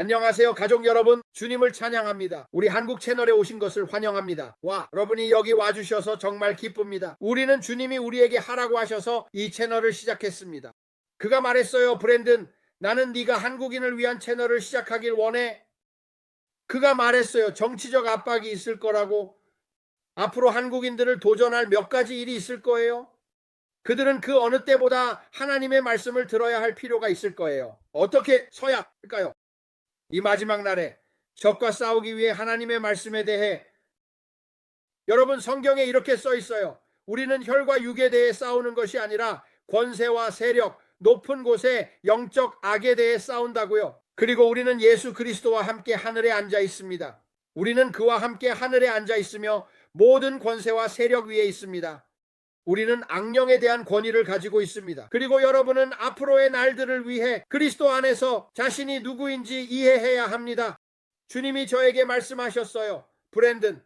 안녕하세요, 가족 여러분. 주님을 찬양합니다. 우리 한국 채널에 오신 것을 환영합니다. 와, 여러분이 여기 와주셔서 정말 기쁩니다. 우리는 주님이 우리에게 하라고 하셔서 이 채널을 시작했습니다. 그가 말했어요, 브랜든. 나는 네가 한국인을 위한 채널을 시작하길 원해. 그가 말했어요. 정치적 압박이 있을 거라고. 앞으로 한국인들을 도전할 몇 가지 일이 있을 거예요. 그들은 그 어느 때보다 하나님의 말씀을 들어야 할 필요가 있을 거예요. 어떻게 서야 할까요? 이 마지막 날에 적과 싸우기 위해 하나님의 말씀에 대해 여러분 성경에 이렇게 써 있어요. 우리는 혈과 육에 대해 싸우는 것이 아니라 권세와 세력, 높은 곳에 영적 악에 대해 싸운다고요. 그리고 우리는 예수 그리스도와 함께 하늘에 앉아 있습니다. 우리는 그와 함께 하늘에 앉아 있으며 모든 권세와 세력 위에 있습니다. 우리는 악령에 대한 권위를 가지고 있습니다. 그리고 여러분은 앞으로의 날들을 위해 그리스도 안에서 자신이 누구인지 이해해야 합니다. 주님이 저에게 말씀하셨어요. 브랜든,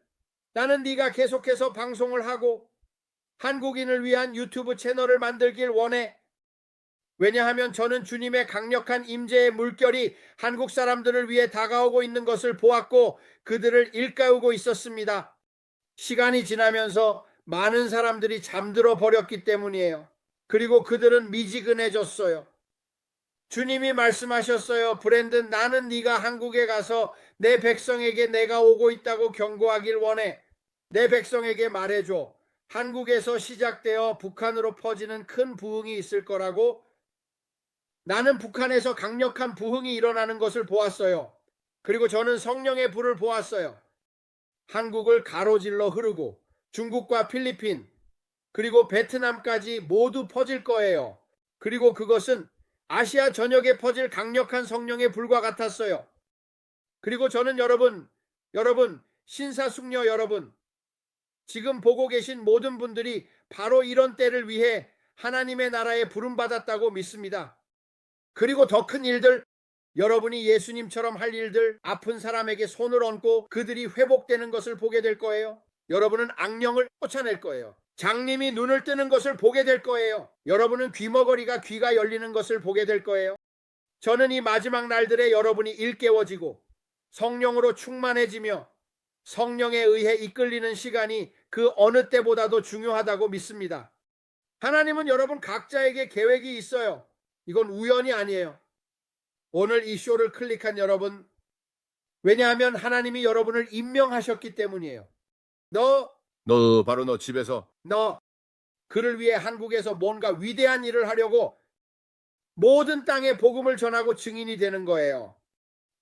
나는 네가 계속해서 방송을 하고 한국인을 위한 유튜브 채널을 만들길 원해. 왜냐하면 저는 주님의 강력한 임재의 물결이 한국 사람들을 위해 다가오고 있는 것을 보았고 그들을 일깨우고 있었습니다. 시간이 지나면서 많은 사람들이 잠들어 버렸기 때문이에요. 그리고 그들은 미지근해졌어요. 주님이 말씀하셨어요. 브랜든 나는 네가 한국에 가서 내 백성에게 내가 오고 있다고 경고하길 원해. 내 백성에게 말해줘. 한국에서 시작되어 북한으로 퍼지는 큰 부흥이 있을 거라고 나는 북한에서 강력한 부흥이 일어나는 것을 보았어요. 그리고 저는 성령의 불을 보았어요. 한국을 가로질러 흐르고 중국과 필리핀 그리고 베트남까지 모두 퍼질 거예요. 그리고 그것은 아시아 전역에 퍼질 강력한 성령의 불과 같았어요. 그리고 저는 여러분, 여러분, 신사숙녀 여러분, 지금 보고 계신 모든 분들이 바로 이런 때를 위해 하나님의 나라에 부름받았다고 믿습니다. 그리고 더 큰 일들, 여러분이 예수님처럼 할 일들, 아픈 사람에게 손을 얹고 그들이 회복되는 것을 보게 될 거예요. 여러분은 악령을 쫓아낼 거예요. 장님이 눈을 뜨는 것을 보게 될 거예요. 여러분은 귀머거리가 귀가 열리는 것을 보게 될 거예요. 저는 이 마지막 날들에 여러분이 일깨워지고 성령으로 충만해지며 성령에 의해 이끌리는 시간이 그 어느 때보다도 중요하다고 믿습니다. 하나님은 여러분 각자에게 계획이 있어요. 이건 우연이 아니에요. 오늘 이 쇼를 클릭한 여러분, 왜냐하면 하나님이 여러분을 임명하셨기 때문이에요. 너, 너 바로 너 집에서 너, 그를 위해 한국에서 뭔가 위대한 일을 하려고 모든 땅에 복음을 전하고 증인이 되는 거예요.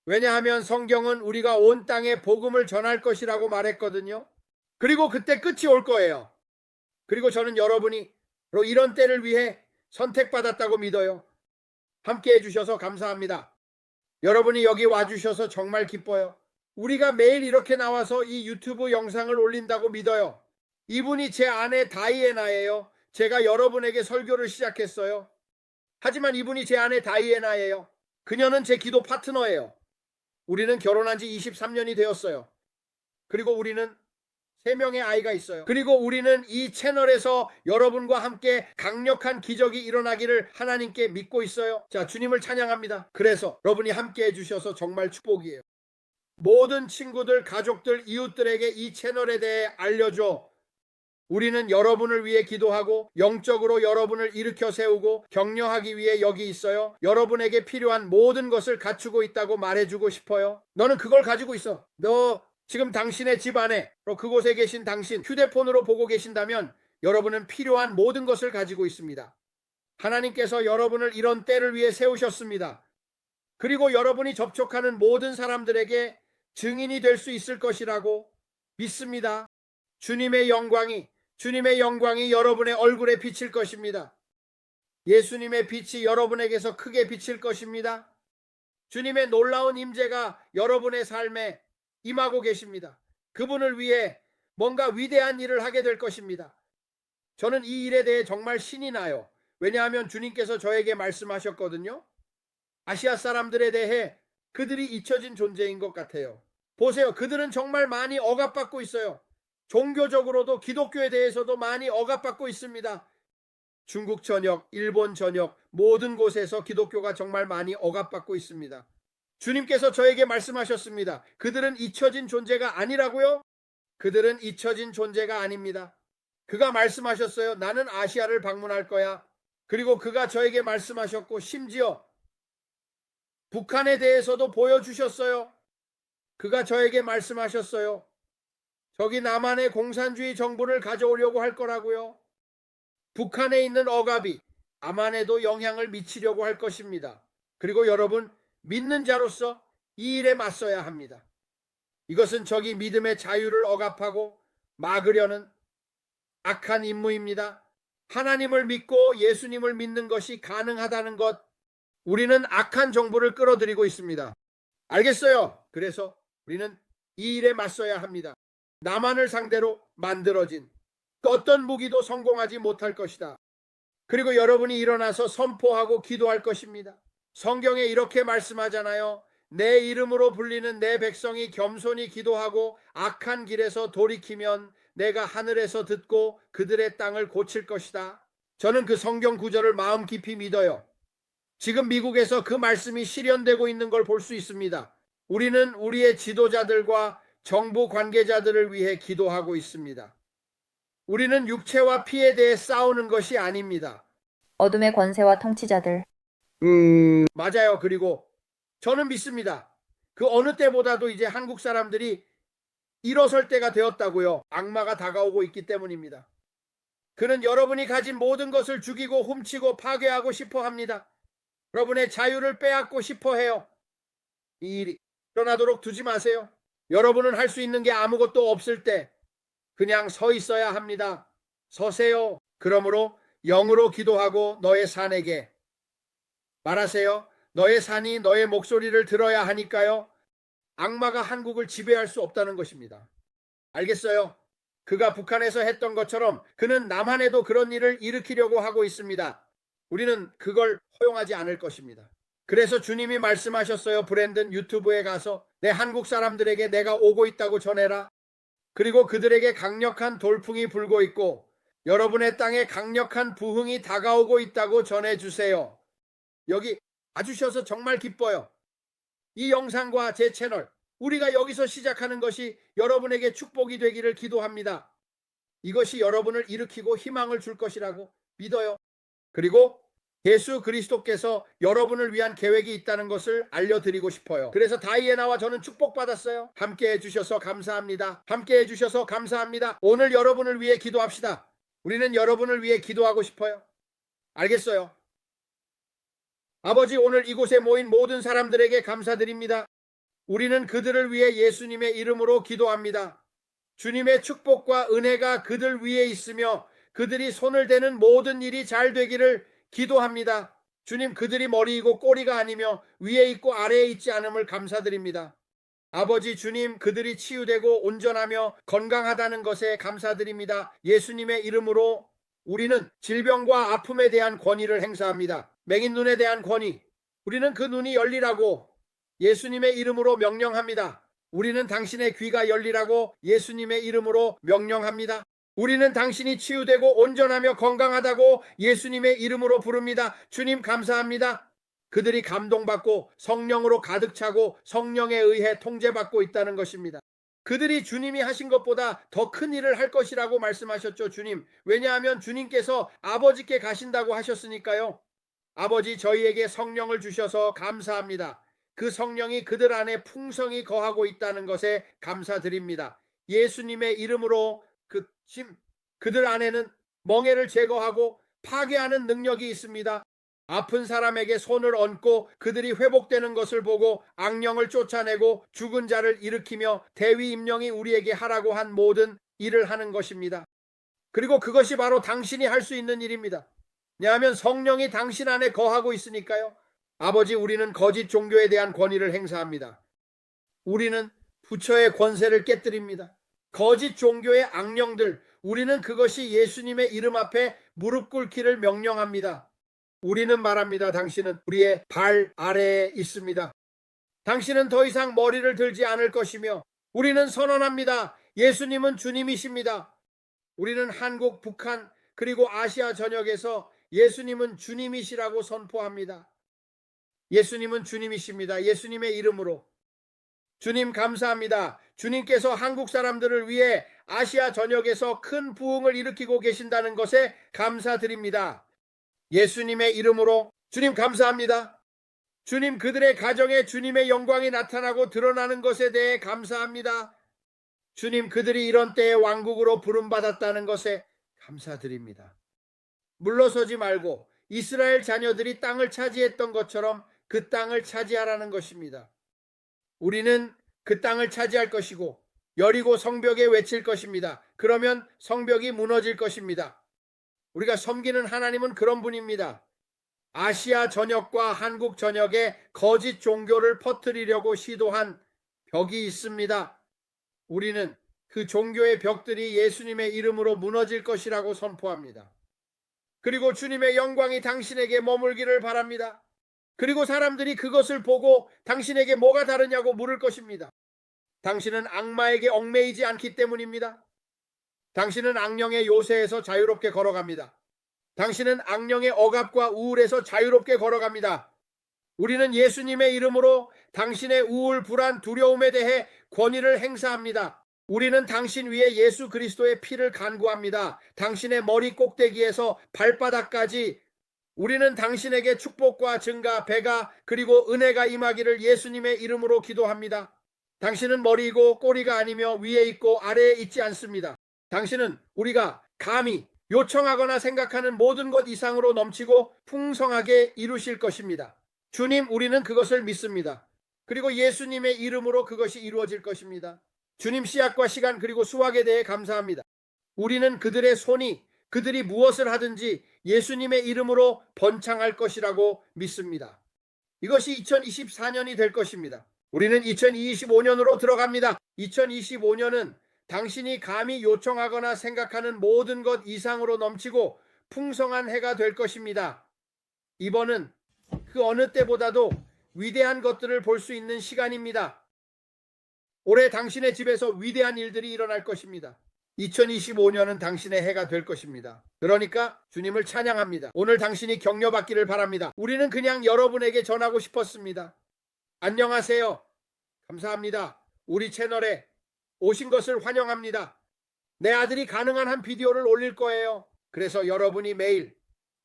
왜냐하면 성경은 우리가 온 땅에 복음을 전할 것이라고 말했거든요. 그리고 그때 끝이 올 거예요. 그리고 저는 여러분이 이런 때를 위해 선택받았다고 믿어요. 함께 해주셔서 감사합니다. 여러분이 여기 와주셔서 정말 기뻐요. 우리가 매일 이렇게 나와서 이 유튜브 영상을 올린다고 믿어요. 이분이 제 아내 다이애나예요. 제가 여러분에게 설교를 시작했어요. 하지만 이분이 제 아내 다이애나예요. 그녀는 제 기도 파트너예요. 우리는 결혼한 지 23년이 되었어요. 그리고 우리는 세 명의 아이가 있어요. 그리고 우리는 이 채널에서 여러분과 함께 강력한 기적이 일어나기를 하나님께 믿고 있어요. 자, 주님을 찬양합니다. 그래서 여러분이 함께 해주셔서 정말 축복이에요. 모든 친구들, 가족들, 이웃들에게 이 채널에 대해 알려줘. 우리는 여러분을 위해 기도하고 영적으로 여러분을 일으켜 세우고 격려하기 위해 여기 있어요. 여러분에게 필요한 모든 것을 갖추고 있다고 말해주고 싶어요. 너는 그걸 가지고 있어. 너 지금 당신의 집 안에 또 그곳에 계신 당신 휴대폰으로 보고 계신다면 여러분은 필요한 모든 것을 가지고 있습니다. 하나님께서 여러분을 이런 때를 위해 세우셨습니다. 그리고 여러분이 접촉하는 모든 사람들에게 증인이 될 수 있을 것이라고 믿습니다. 주님의 영광이 주님의 영광이 여러분의 얼굴에 비칠 것입니다. 예수님의 빛이 여러분에게서 크게 비칠 것입니다. 주님의 놀라운 임재가 여러분의 삶에 임하고 계십니다. 그분을 위해 뭔가 위대한 일을 하게 될 것입니다. 저는 이 일에 대해 정말 신이 나요. 왜냐하면 주님께서 저에게 말씀하셨거든요. 아시아 사람들에 대해 그들이 잊혀진 존재인 것 같아요. 보세요. 그들은 정말 많이 억압받고 있어요. 종교적으로도 기독교에 대해서도 많이 억압받고 있습니다. 중국 전역, 일본 전역, 모든 곳에서 기독교가 정말 많이 억압받고 있습니다. 주님께서 저에게 말씀하셨습니다. 그들은 잊혀진 존재가 아니라고요? 그들은 잊혀진 존재가 아닙니다. 그가 말씀하셨어요. 나는 아시아를 방문할 거야. 그리고 그가 저에게 말씀하셨고, 심지어 북한에 대해서도 보여주셨어요. 그가 저에게 말씀하셨어요. 저기 남한의 공산주의 정부를 가져오려고 할 거라고요. 북한에 있는 억압이 남한에도 영향을 미치려고 할 것입니다. 그리고 여러분, 믿는 자로서 이 일에 맞서야 합니다. 이것은 저기 믿음의 자유를 억압하고 막으려는 악한 임무입니다. 하나님을 믿고 예수님을 믿는 것이 가능하다는 것, 우리는 악한 정보를 끌어들이고 있습니다. 알겠어요. 그래서 우리는 이 일에 맞서야 합니다. 남한을 상대로 만들어진 어떤 무기도 성공하지 못할 것이다. 그리고 여러분이 일어나서 선포하고 기도할 것입니다. 성경에 이렇게 말씀하잖아요. 내 이름으로 불리는 내 백성이 겸손히 기도하고 악한 길에서 돌이키면 내가 하늘에서 듣고 그들의 땅을 고칠 것이다. 저는 그 성경 구절을 마음 깊이 믿어요. 지금 미국에서 그 말씀이 실현되고 있는 걸 볼 수 있습니다. 우리는 우리의 지도자들과 정부 관계자들을 위해 기도하고 있습니다. 우리는 육체와 피에 대해 싸우는 것이 아닙니다. 어둠의 권세와 통치자들, 음, 맞아요. 그리고 저는 믿습니다. 그 어느 때보다도 이제 한국 사람들이 일어설 때가 되었다고요. 악마가 다가오고 있기 때문입니다. 그는 여러분이 가진 모든 것을 죽이고 훔치고 파괴하고 싶어 합니다. 여러분의 자유를 빼앗고 싶어 해요. 이 일이 일어나도록 두지 마세요. 여러분은 할 수 있는 게 아무것도 없을 때 그냥 서 있어야 합니다. 서세요. 그러므로 영으로 기도하고 너의 산에게 말하세요. 너의 산이 너의 목소리를 들어야 하니까요. 악마가 한국을 지배할 수 없다는 것입니다. 알겠어요? 그가 북한에서 했던 것처럼 그는 남한에도 그런 일을 일으키려고 하고 있습니다. 우리는 그걸 허용하지 않을 것입니다. 그래서 주님이 말씀하셨어요. 브랜든 유튜브에 가서 내 한국 사람들에게 내가 오고 있다고 전해라. 그리고 그들에게 강력한 돌풍이 불고 있고 여러분의 땅에 강력한 부흥이 다가오고 있다고 전해주세요. 여기 와주셔서 정말 기뻐요. 이 영상과 제 채널, 우리가 여기서 시작하는 것이 여러분에게 축복이 되기를 기도합니다. 이것이 여러분을 일으키고 희망을 줄 것이라고 믿어요. 그리고 예수 그리스도께서 여러분을 위한 계획이 있다는 것을 알려드리고 싶어요. 그래서 다이애나와 저는 축복받았어요. 함께 해주셔서 감사합니다. 함께 해주셔서 감사합니다. 오늘 여러분을 위해 기도합시다. 우리는 여러분을 위해 기도하고 싶어요. 알겠어요? 아버지 오늘 이곳에 모인 모든 사람들에게 감사드립니다. 우리는 그들을 위해 예수님의 이름으로 기도합니다. 주님의 축복과 은혜가 그들 위에 있으며 그들이 손을 대는 모든 일이 잘 되기를 기도합니다. 주님 그들이 머리이고 꼬리가 아니며 위에 있고 아래에 있지 않음을 감사드립니다. 아버지 주님 그들이 치유되고 온전하며 건강하다는 것에 감사드립니다. 예수님의 이름으로 우리는 질병과 아픔에 대한 권위를 행사합니다. 맹인 눈에 대한 권위. 우리는 그 눈이 열리라고 예수님의 이름으로 명령합니다. 우리는 당신의 귀가 열리라고 예수님의 이름으로 명령합니다. 우리는 당신이 치유되고 온전하며 건강하다고 예수님의 이름으로 부릅니다. 주님 감사합니다. 그들이 감동받고 성령으로 가득 차고 성령에 의해 통제받고 있다는 것입니다. 그들이 주님이 하신 것보다 더 큰 일을 할 것이라고 말씀하셨죠, 주님. 왜냐하면 주님께서 아버지께 가신다고 하셨으니까요. 아버지 저희에게 성령을 주셔서 감사합니다. 그 성령이 그들 안에 풍성히 거하고 있다는 것에 감사드립니다. 예수님의 이름으로 그 심, 그들 안에는 멍해를 제거하고 파괴하는 능력이 있습니다. 아픈 사람에게 손을 얹고 그들이 회복되는 것을 보고 악령을 쫓아내고 죽은 자를 일으키며 대위 임령이 우리에게 하라고 한 모든 일을 하는 것입니다. 그리고 그것이 바로 당신이 할 수 있는 일입니다. 왜냐하면 성령이 당신 안에 거하고 있으니까요. 아버지 우리는 거짓 종교에 대한 권위를 행사합니다. 우리는 부처의 권세를 깨뜨립니다. 거짓 종교의 악령들, 우리는 그것이 예수님의 이름 앞에 무릎 꿇기를 명령합니다. 우리는 말합니다. 당신은 우리의 발 아래에 있습니다. 당신은 더 이상 머리를 들지 않을 것이며 우리는 선언합니다. 예수님은 주님이십니다. 우리는 한국, 북한, 그리고 아시아 전역에서 예수님은 주님이시라고 선포합니다. 예수님은 주님이십니다. 예수님의 이름으로. 주님 감사합니다. 주님께서 한국 사람들을 위해 아시아 전역에서 큰 부흥을 일으키고 계신다는 것에 감사드립니다. 예수님의 이름으로 주님 감사합니다. 주님 그들의 가정에 주님의 영광이 나타나고 드러나는 것에 대해 감사합니다. 주님 그들이 이런 때에 왕국으로 부름받았다는 것에 감사드립니다. 물러서지 말고 이스라엘 자녀들이 땅을 차지했던 것처럼 그 땅을 차지하라는 것입니다. 우리는 그 땅을 차지할 것이고 여리고 성벽에 외칠 것입니다. 그러면 성벽이 무너질 것입니다. 우리가 섬기는 하나님은 그런 분입니다. 아시아 전역과 한국 전역에 거짓 종교를 퍼뜨리려고 시도한 벽이 있습니다. 우리는 그 종교의 벽들이 예수님의 이름으로 무너질 것이라고 선포합니다. 그리고 주님의 영광이 당신에게 머물기를 바랍니다. 그리고 사람들이 그것을 보고 당신에게 뭐가 다르냐고 물을 것입니다. 당신은 악마에게 얽매이지 않기 때문입니다. 당신은 악령의 요새에서 자유롭게 걸어갑니다. 당신은 악령의 억압과 우울에서 자유롭게 걸어갑니다. 우리는 예수님의 이름으로 당신의 우울, 불안, 두려움에 대해 권위를 행사합니다. 우리는 당신 위에 예수 그리스도의 피를 간구합니다. 당신의 머리 꼭대기에서 발바닥까지 우리는 당신에게 축복과 증가, 배가 그리고 은혜가 임하기를 예수님의 이름으로 기도합니다. 당신은 머리이고 꼬리가 아니며 위에 있고 아래에 있지 않습니다. 당신은 우리가 감히 요청하거나 생각하는 모든 것 이상으로 넘치고 풍성하게 이루실 것입니다. 주님, 우리는 그것을 믿습니다. 그리고 예수님의 이름으로 그것이 이루어질 것입니다. 주님 씨앗과 시간 그리고 수확에 대해 감사합니다. 우리는 그들의 손이 그들이 무엇을 하든지 예수님의 이름으로 번창할 것이라고 믿습니다. 이것이 2024년이 될 것입니다. 우리는 2025년으로 들어갑니다. 2025년은 당신이 감히 요청하거나 생각하는 모든 것 이상으로 넘치고 풍성한 해가 될 것입니다. 이번은 그 어느 때보다도 위대한 것들을 볼 수 있는 시간입니다. 올해 당신의 집에서 위대한 일들이 일어날 것입니다. 2025년은 당신의 해가 될 것입니다. 그러니까 주님을 찬양합니다. 오늘 당신이 격려받기를 바랍니다. 우리는 그냥 여러분에게 전하고 싶었습니다. 안녕하세요. 감사합니다. 우리 채널에 오신 것을 환영합니다. 내 아들이 가능한 한 비디오를 올릴 거예요. 그래서 여러분이 매일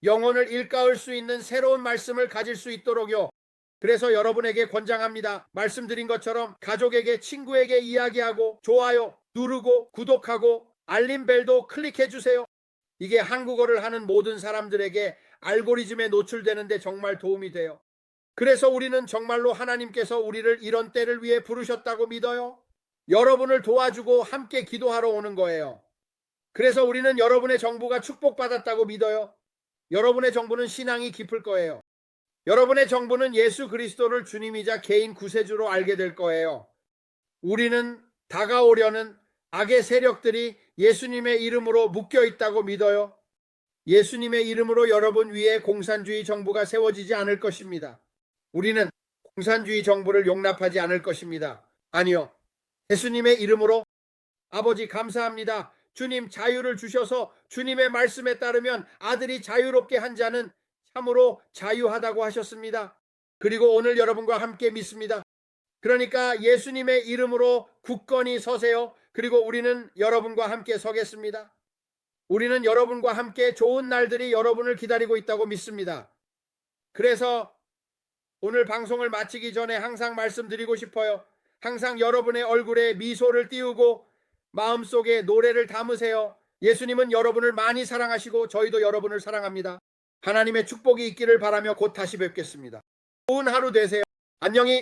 영혼을 일가을 수 있는 새로운 말씀을 가질 수 있도록요. 그래서 여러분에게 권장합니다. 말씀드린 것처럼 가족에게 친구에게 이야기하고 좋아요 누르고 구독하고 알림벨도 클릭해 주세요. 이게 한국어를 하는 모든 사람들에게 알고리즘에 노출되는데 정말 도움이 돼요. 그래서 우리는 정말로 하나님께서 우리를 이런 때를 위해 부르셨다고 믿어요. 여러분을 도와주고 함께 기도하러 오는 거예요. 그래서 우리는 여러분의 정부가 축복받았다고 믿어요. 여러분의 정부는 신앙이 깊을 거예요. 여러분의 정부는 예수 그리스도를 주님이자 개인 구세주로 알게 될 거예요. 우리는 다가오려는 악의 세력들이 예수님의 이름으로 묶여 있다고 믿어요. 예수님의 이름으로 여러분 위에 공산주의 정부가 세워지지 않을 것입니다. 우리는 공산주의 정부를 용납하지 않을 것입니다. 아니요. 예수님의 이름으로 아버지 감사합니다. 주님 자유를 주셔서 주님의 말씀에 따르면 아들이 자유롭게 한 자는 참으로 자유하다고 하셨습니다. 그리고 오늘 여러분과 함께 믿습니다. 그러니까 예수님의 이름으로 굳건히 서세요. 그리고 우리는 여러분과 함께 서겠습니다. 우리는 여러분과 함께 좋은 날들이 여러분을 기다리고 있다고 믿습니다. 그래서 오늘 방송을 마치기 전에 항상 말씀드리고 싶어요. 항상 여러분의 얼굴에 미소를 띄우고 마음속에 노래를 담으세요. 예수님은 여러분을 많이 사랑하시고 저희도 여러분을 사랑합니다. 하나님의 축복이 있기를 바라며 곧 다시 뵙겠습니다. 좋은 하루 되세요. 안녕히